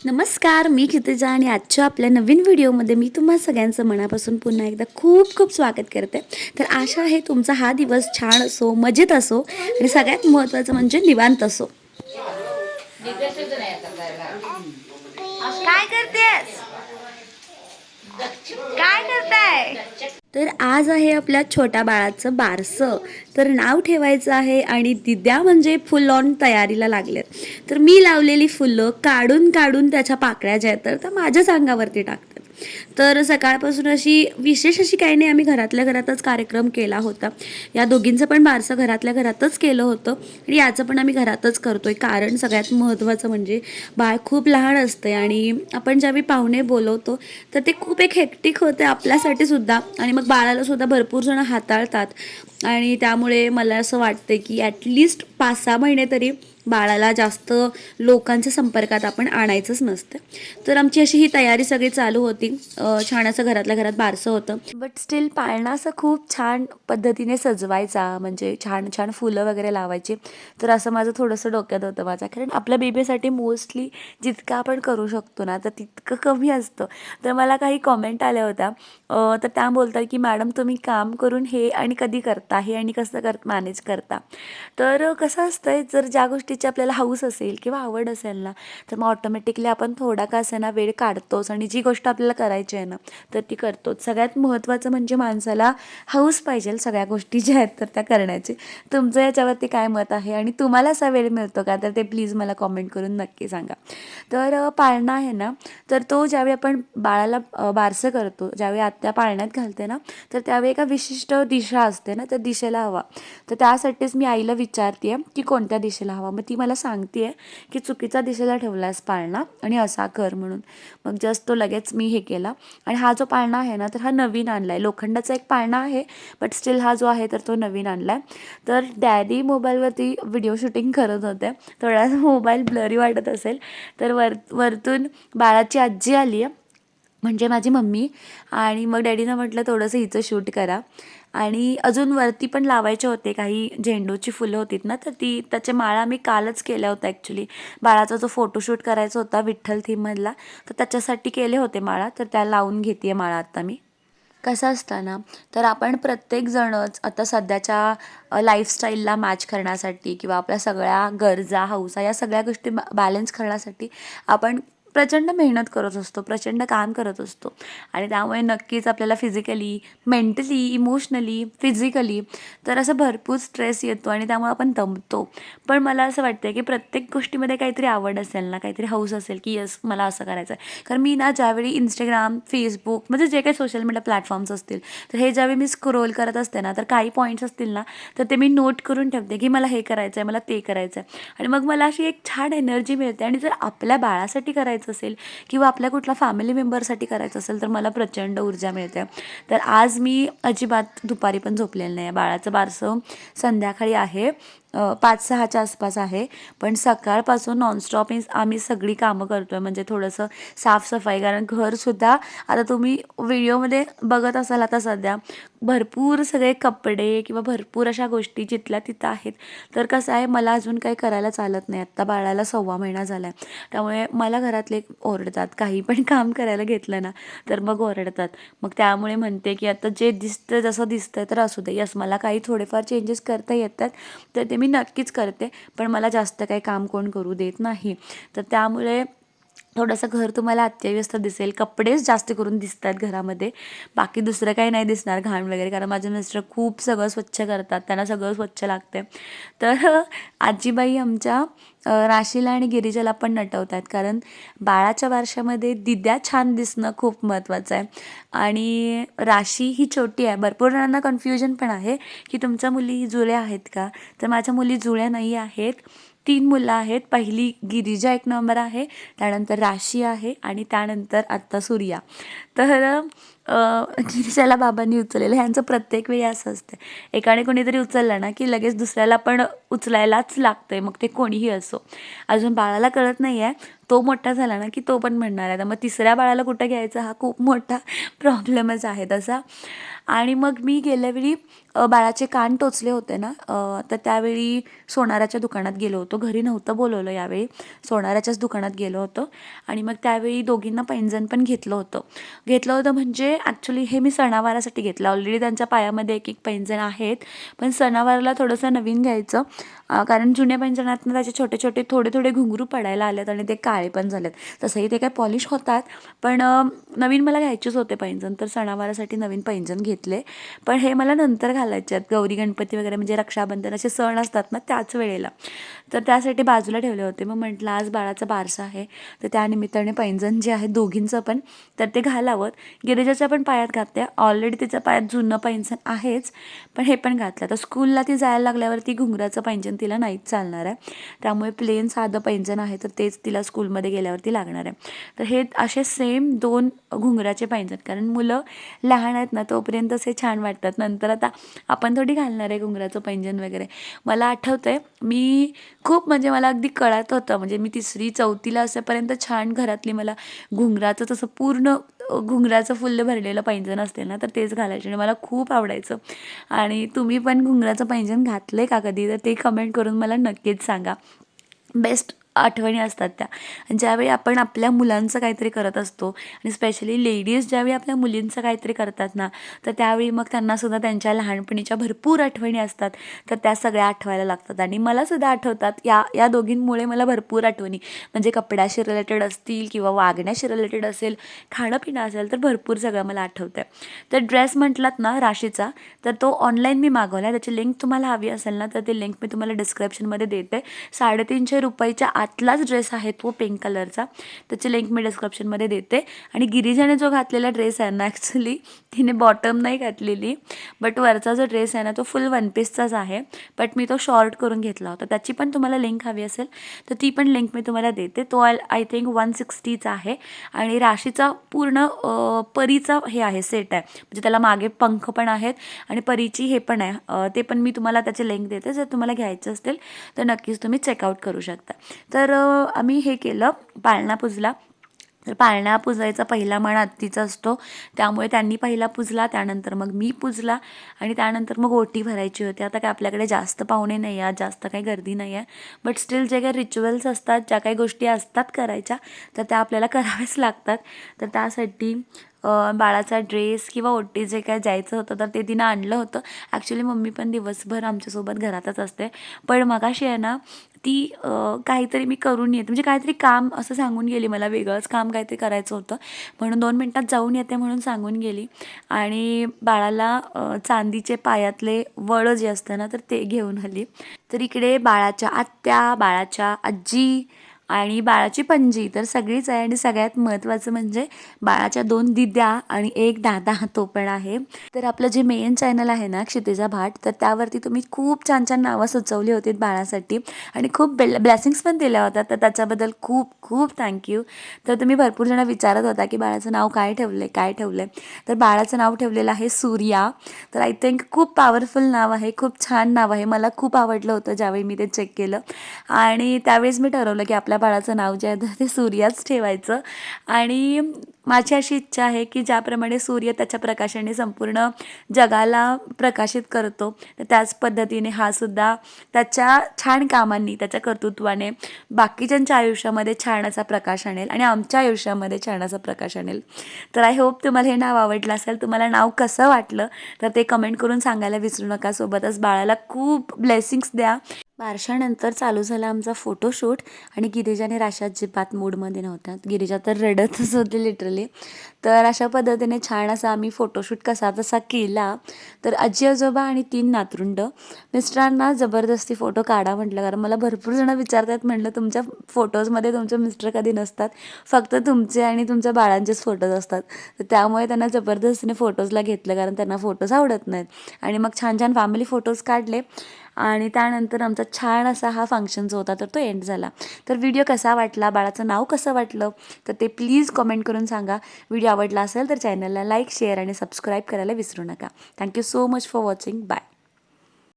नमस्कार मी क्षितिजा आणि आजच्या आपल्या नवीन व्हिडिओमध्ये मी तुम्हा सगळ्यांचं मनापासून पुन्हा एकदा खूप खूप स्वागत करते. तर आशा आहे तुमचा हा दिवस छान असो मजेत असो आणि सगळ्यात महत्त्वाचं म्हणजे निवांत असो. काय करतेस? काय करताय? तर आज आहे आपल्या छोट्या बाळाचं बारसं. तर नाव ठेवायचं आहे आणि दिद्या म्हणजे फुल ऑन तयारीला लागलेत. तर मी लावलेली फुलं काढून काढून त्याच्या पाकळ्या ज्या आहेत तर त्या माझ्याच अंगावरती टाकते. तर सकाळपासून अशी विशेष अशी काही नाही आम्ही घरातल्या घरातच कार्यक्रम केला होता. या दोघींचं पण बारसं घरातल्या घरातच केलं होतं. आणि याचं पण आम्ही घरातच करतोय. कारण सगळ्यात महत्त्वाचं म्हणजे बाळ खूप लहान असते आणि आपण ज्यावेळी पाहुणे बोलवतो तर ते खूप एक हेक्टिक होते आपल्यासाठी सुद्धा. आणि मग बाळाला सुद्धा भरपूर जण हाताळतात. आणि त्यामुळे मला असं वाटतं की ॲटलिस्ट पाच सहा महिने तरी बाळाला जास्त लोकांच्या संपर्कात आपण आणायचंच नसतं. तर आमची अशी ही तयारी सगळी चालू होती. छान असं घरातल्या घरात बारसं होतं. बट स्टील पाळणा असं खूप छान पद्धतीने सजवायचा. म्हणजे छान छान फुलं वगैरे लावायची. तर असं माझं थोडंसं डोक्यात होतं माझ्या कारण आपल्या बेबीसाठी मोस्टली जितकं आपण करू शकतो ना तर तितकं कमी असतं. तर मला काही कॉमेंट आल्या होत्या. तर त्या बोलतात की मॅडम तुम्ही काम करून हे आणि कधी करता? हे आणि कसं कर मॅनेज करता? तर कसं असतंय जर ज्या गोष्टी गोष्टीची आपल्याला हाऊस असेल किंवा आवड असेल ना तर मग ऑटोमॅटिकली आपण थोडा का असेना वेळ काढतोच आणि जी गोष्ट आपल्याला करायची आहे ना तर ती करतोच. सगळ्यात महत्त्वाचं म्हणजे माणसाला हाऊस पाहिजे सगळ्या गोष्टी ज्या आहेत तर त्या करण्याची. तुमचं याच्यावरती काय मत आहे? आणि तुम्हाला असा वेळ मिळतो का? तर ते प्लीज मला कॉमेंट करून नक्की सांगा. तर पाळणा आहे ना तर तो ज्यावेळी आपण बाळाला बारसं करतो ज्यावेळी आत्या पाळण्यात घालते ना तर त्यावेळी एका विशिष्ट दिशा असते ना त्या दिशेला हवा. तर त्यासाठीच मी आईला विचारते की कोणत्या दिशेला हवा? मग ती मला सांगते की चुकीचा दिशेला ठेवला आहेस पाळणा आणि असा कर म्हणून. मग जस्ट तो लगेच मी हे केला. आणि हा जो पाळणा आहे ना तर हा नवीन आणला आहे लोखंडाचा एक पाळणा आहे बट स्टील हा जो आहे तर तो नवीन आणला आहे तर डॅडी मोबाईलवरती व्हिडिओ शूटिंग करत होते. थोडासा मोबाईल ब्लरी वाटत असेल तर वर वरतून बाळाची आजी आली आहे म्हणजे माझी मम्मी. आणि मग डॅडीनं म्हटलं थोडंसं हिचं शूट करा. आणि अजून वरती पण लावायचे होते काही झेंडूची फुलं होतीत ना तर ती त्याच्या माळा मी कालच केल्या होत्या ॲक्च्युली बाळाचा जो फोटोशूट करायचा होता विठ्ठल थीममधला तर त्याच्यासाठी केले होते माळा तर त्या लावून घेते माळा आत्ता मी. कसं असतं ना तर आपण प्रत्येकजणच आता सध्याच्या लाईफस्टाईलला मॅच करण्यासाठी किंवा आपल्या सगळ्या गरजा हौसा या सगळ्या गोष्टी बॅलन्स करण्यासाठी आपण प्रचंड मेहनत करत असतो प्रचंड काम करत असतो. आणि त्यामुळे नक्कीच आपल्याला फिजिकली मेंटली इमोशनली फिजिकली तर असं भरपूर स्ट्रेस येतो आणि त्यामुळे आपण दमतो. पण मला असं वाटतं की प्रत्येक गोष्टीमध्ये काहीतरी आवड असेल ना काहीतरी हौस असेल की यस मला असं करायचं आहे कारण मी ना ज्यावेळी इंस्टाग्राम फेसबुक म्हणजे जे काही सोशल मीडिया प्लॅटफॉर्म्स असतील तर हे ज्यावेळी मी स्क्रोल करत असते ना तर काही पॉईंट्स असतील ना तर ते मी नोट करून ठेवते की मला हे करायचं आहे मला ते करायचं आहे आणि मग मला अशी एक छान एनर्जी मिळते आणि जर आपल्या बाळासाठी करायचं असेल किंवा आपल्या कुठल्या फॅमिली मेंबरसाठी करायचं असेल तर मला प्रचंड ऊर्जा मिळते. तर आज मी अजिबात दुपारी पण झोपलेलं नाही आहे. बाळाचं बारसं संध्याकाळी आहे. पाच सहाच्या आसपास आहे. पण सकाळपासून नॉनस्टॉप आम्ही सगळी कामं करतो आहे म्हणजे थोडंसं साफसफाई कारण घरसुद्धा आता तुम्ही व्हिडिओमध्ये बघत असाल आता सध्या भरपूर सगळे कपडे किंवा भरपूर अशा गोष्टी जिथल्या तिथं आहेत. तर कसं आहे मला अजून काही करायला चालत नाही. आत्ता बाळाला सव्वा महिना झाला आहे त्यामुळे मला घरातले ओरडतात. काही पण काम करायला घेतलं ना तर मग ओरडतात. मग त्यामुळे म्हणते की आता जे दिसतं जसं दिसतं तर असू दे. यस मला काही थोडेफार चेंजेस करता येतात. तर ते मी नक्कीच करते पण मला जास्त काही काम कोण करू देत नाही. तर त्यामुळे थोडंसं घर तुम्हाला अत्यव्यस्त दिसेल. कपडेच जास्त करून दिसतात घरामध्ये. बाकी दुसरं काही नाही दिसणार घाण वगैरे कारण माझे मिस्टर खूप सगळं स्वच्छ करतात. त्यांना सगळं स्वच्छ लागते तर आजीबाई आमच्या राशीला आणि गिरिजाला पण नटवतात कारण बाळाच्या वर्षामध्ये दिद्या छान दिसणं खूप महत्त्वाचं आहे. आणि राशी ही छोटी आहे. भरपूर जणांना कन्फ्युजन पण आहे की तुमच्या मुली जुळ्या आहेत का? तर माझ्या मुली जुळ्या नाही आहेत. तीन मुलं आहेत. पहिली गिरिजा एक नंबर आहे. त्यानंतर राशी आहे आणि त्यानंतर आत्ता सूर्या. तर गिरीशाला बाबांनी उचललेलं ह्यांचं प्रत्येक वेळी असं असतं. एकाने कोणीतरी उचललं ना की लगेच दुसऱ्याला पण उचलायलाच लागतं आहे मग ते कोणीही असो. अजून बाळाला कळत नाही आहे तो मोठा झाला ना की तो पण म्हणणार आहे. तर मग तिसऱ्या बाळाला कुठं घ्यायचा? हा खूप मोठा प्रॉब्लेमच आहे तसा. आणि मग मी गेल्यावेळी बाळाचे कान टोचले होते ना तर त्यावेळी सोनाराच्या दुकानात गेलो होतो. घरी नव्हतं बोलवलं यावेळी. सोनाराच्याच दुकानात गेलो होतो. आणि मग त्यावेळी दोघींना पैंजण पण घेतलं होतं. घेतलं होतं. म्हणजे ॲक्च्युली हे मी सणावारासाठी घेतलं. ऑलरेडी त्यांच्या पायामध्ये एक एक पैंजण आहेत. पण सणावाराला थोडंसं नवीन घ्यायचं. कारण जुन्या पैंजणातनं त्याचे छोटे छोटे थोडे थोडे घुंगरू पडायला आलेत आणि ते काळे पण झालेत. तसंही ते काय पॉलिश होतात. पण नवीन मला घ्यायचेच होते पैंजण तर सणावारासाठी नवीन पैंजण घेतले. पण हे मला नंतर घालायचे आहेत. गौरी गणपती वगैरे म्हणजे रक्षाबंधन असे सण असतात ना त्याच वेळेला. तर त्यासाठी बाजूला ठेवले होते. मग म्हटलं आज बाळाचा बारसा आहे. तर त्यानिमित्ताने पैंजण जे आहे दोघींचं पण तर ते घालावं. गिरिजाच्या पण पायात घातल्या. ऑलरेडी तिच्या पायात जुनं पैंजण आहेच पण हे पण घातलं. तर स्कूलला ती जायला लागल्यावरती घुंगराचं पैंजण तिला नाहीच चालणार आहे. त्यामुळे प्लेन साधं पैंजण आहे तर तेच तिला स्कूलमध्ये गेल्यावरती लागणार आहे. तर हे असे सेम दोन घुंगराचे पाहिजेत कारण मुलं लहान आहेत ना तोपर्यंत असे छान वाटतात. नंतर आता आपण थोडी घालणार आहे घुंगराचं पैंजण वगैरे. मला आठवतं आहे मी खूप म्हणजे मला अगदी कळत होतं. म्हणजे मी तिसरी चौथीला असेपर्यंत छान घरातली मला घुंगराचं तसं पूर्ण घुंगराचं फुल्ल भरलेलं पैंजण असते ना तर तेच घालायचे आणि मला खूप आवडायचं. आणि तुम्ही पण घुंगराचं पैंजण घातलं आहे का कधी? तर ते कमेंट करून मला नक्कीच सांगा. बेस्ट आठवणी असतात त्या. आणि ज्यावेळी आपण आपल्या मुलांचं काहीतरी करत असतो आणि स्पेशली लेडीज ज्यावेळी आपल्या मुलींचं काहीतरी करतात ना तर त्यावेळी मग त्यांनासुद्धा त्यांच्या लहानपणीच्या भरपूर आठवणी असतात. तर त्या सगळ्या आठवायला लागतात. आणि मलासुद्धा आठवतात या या दोघींमुळे मला भरपूर आठवणी. म्हणजे कपड्याशी रिलेटेड असतील किंवा वागण्याशी रिलेटेड असेल खाणं पिणं असेल तर भरपूर सगळं मला आठवतं आहे तर ड्रेस म्हटलात ना राशीचा तर तो ऑनलाईन मी मागवला आहे त्याची लिंक तुम्हाला हवी असेल ना तर ती लिंक मी तुम्हाला डिस्क्रिप्शनमध्ये देते. साडेतीनशे रुपयाच्या आतलाच ड्रेस आहे तो पिंक कलरचा. त्याची लिंक मी डिस्क्रिप्शनमध्ये देते. आणि गिरिजाने जो घातलेला ड्रेस आहे ना ॲक्च्युली तिने बॉटम नाही घातलेली. बट वरचा जो ड्रेस आहे ना तो फुल वन पीसचाच आहे. बट मी तो शॉर्ट करून घेतला होता. त्याची पण तुम्हाला लिंक हवी असेल तर ती पण लिंक मी तुम्हाला देते. तो आय थिंक वन सिक्स्टीचा आहे. आणि राशीचा पूर्ण परीचा हे आहे सेट आहे. म्हणजे त्याला मागे पंख पण आहेत आणि परीची हे पण आहे. ते पण मी तुम्हाला त्याचे लिंक देते. जर तुम्हाला घ्यायचं असतील तर नक्कीच तुम्ही चेकआउट करू शकता. तर आम्ही हे केलं पाळणा पुजला. तर पाळणा पुजायचा पहिला मान आत्तीचा असतो. त्यामुळे त्यांनी पहिला पुजला त्यानंतर मग मी पुजला आणि त्यानंतर मग ओटी भरायची होती. आता काय आपल्याकडे जास्त पाहुणे नाही आहेत जास्त काही गर्दी नाही आहे. बट स्टील जे काही रिच्युअल्स असतात ज्या काही गोष्टी असतात करायच्या तर त्या आपल्याला कराव्याच लागतात. तर त्यासाठी बाळाचा ड्रेस किंवा ओटी जे काय जायचं होतं तर ते तिनं आणलं होतं. ॲक्च्युली मम्मी पण दिवसभर आमच्यासोबत घरातच असते. पण मगाशी आहे ना ती काहीतरी मी करून येते. म्हणजे काहीतरी काम असं सांगून गेली मला वेगळंच काम काहीतरी करायचं होतं. म्हणून दोन मिनटात जाऊन येते म्हणून सांगून गेली. आणि बाळाला चांदीचे पायातले वळं जे असतं ना तर ते घेऊन आली. तर इकडे बाळाच्या आत्या बाळाच्या आजी आणि बाळाची पणजी. तर सगळीच आहे आणि सगळ्यात महत्त्वाचं म्हणजे बाळाच्या दोन दिद्या आणि एक दादा तो पण आहे. तर आपलं जे मेन चॅनल आहे ना क्षितिजा भाट तर त्यावरती तुम्ही खूप छान छान नावं सुचवली होती बाळासाठी आणि खूप बेल ब्लॅसिंग्स पण दिल्या होत्या. तर त्याच्याबद्दल खूप खूप थँक्यू तर तुम्ही भरपूर जण विचारत होता की बाळाचं नाव काय ठेवलं आहे काय ठेवलं आहे तर बाळाचं नाव ठेवलेलं आहे सूर्या. तर आय थिंक खूप पॉवरफुल नाव आहे खूप छान नाव आहे. मला खूप आवडलं होतं ज्यावेळी मी ते चेक केलं. आणि त्यावेळेस मी ठरवलं की आपल्या बाळाचं नाव जे आहे ते सूर्याच ठेवायचं. आणि माझी अशी इच्छा आहे की ज्याप्रमाणे सूर्य त्याच्या प्रकाशाने संपूर्ण जगाला प्रकाशित करतो तर त्याच पद्धतीने हा सुद्धा त्याच्या छान कामांनी त्याच्या कर्तृत्वाने बाकीच्यांच्या आयुष्यामध्ये छान असा प्रकाश आणेल आणि आमच्या आयुष्यामध्ये छान असा प्रकाश आणेल. तर आय होप तुम्हाला हे नाव आवडलं असेल तुम्हाला नाव कसं वाटलं तर ते कमेंट करून सांगायला विसरू नका. सोबतच बाळाला खूप ब्लेसिंग्स द्या. बारशानंतर चालू झाला आमचा फोटोशूट आणि गिरिजाने राशा अजिबात मूडमध्ये नव्हत्या गिरिजा तर रडतच होती लिटरली तर अशा पद्धतीने छान असा आम्ही फोटोशूट कसा तसा केला. तर आजी आजोबा आणि तीन नातरुंड मिस्टरांना जबरदस्ती फोटो काढा म्हटलं. कारण मला भरपूर जणं विचारतात म्हटलं तुमच्या फोटोजमध्ये तुमचे मिस्टर कधी नसतात? फक्त तुमचे आणि तुमच्या बाळांचेच फोटोज असतात. तर त्यामुळे त्यांना जबरदस्तीने फोटोजला घेतलं. कारण त्यांना फोटोज आवडत नाहीत. आणि मग छान छान फॅमिली फोटोज काढले. आणि त्यानंतर आमचा छान असा हा फंक्शन जो होता तर तो एंड झाला. तर व्हिडिओ कसा वाटला? बाळाचं नाव कसं वाटलं? तर ते प्लीज कमेंट करून सांगा. व्हिडिओ आवडला असेल तर चॅनलला लाईक शेअर आणि सबस्क्राईब करायला विसरू नका. Thank you so much for watching bye